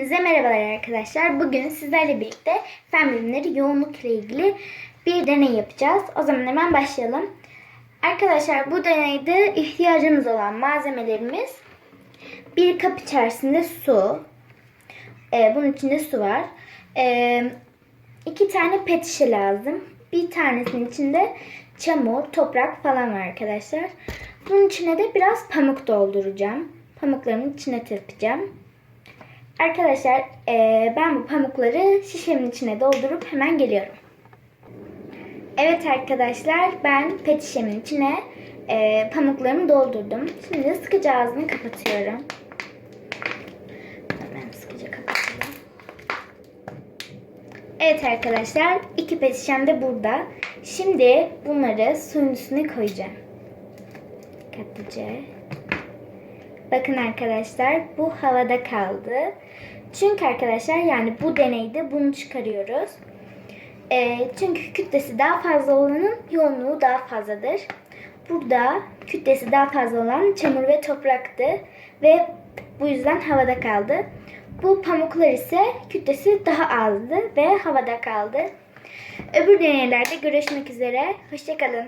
Hepinize merhabalar arkadaşlar. Bugün sizlerle birlikte fen bilimleri yoğunluk ile ilgili bir deney yapacağız. O zaman hemen başlayalım. Arkadaşlar bu deneyde ihtiyacımız olan malzemelerimiz bir kap içerisinde su. Ee, bunun içinde su var. Ee, iki tane pet şişe lazım. Bir tanesinin içinde çamur, toprak falan var arkadaşlar. Bunun içine de biraz pamuk dolduracağım. Pamuklarımın içine tırpacağım. Arkadaşlar eee, ben bu pamukları şişemin içine doldurup hemen geliyorum. Evet arkadaşlar ben pet şişemin içine eee, pamuklarımı doldurdum. Şimdi sıkıca ağzını kapatıyorum. Hemen sıkıca kapatıyorum. Evet arkadaşlar iki pet şişem de burada. Şimdi bunları suyun üstüne koyacağım. Dikkatlice. Bakın arkadaşlar bu havada kaldı. Çünkü arkadaşlar yani bu deneyde bunu çıkarıyoruz. Ee, çünkü kütlesi daha fazla olanın yoğunluğu daha fazladır. Burada kütlesi daha fazla olan çamur ve topraktı ve bu yüzden havada kaldı. Bu pamuklar ise kütlesi daha azdı ve havada kaldı. Öbür deneylerde görüşmek üzere. Hoşçakalın.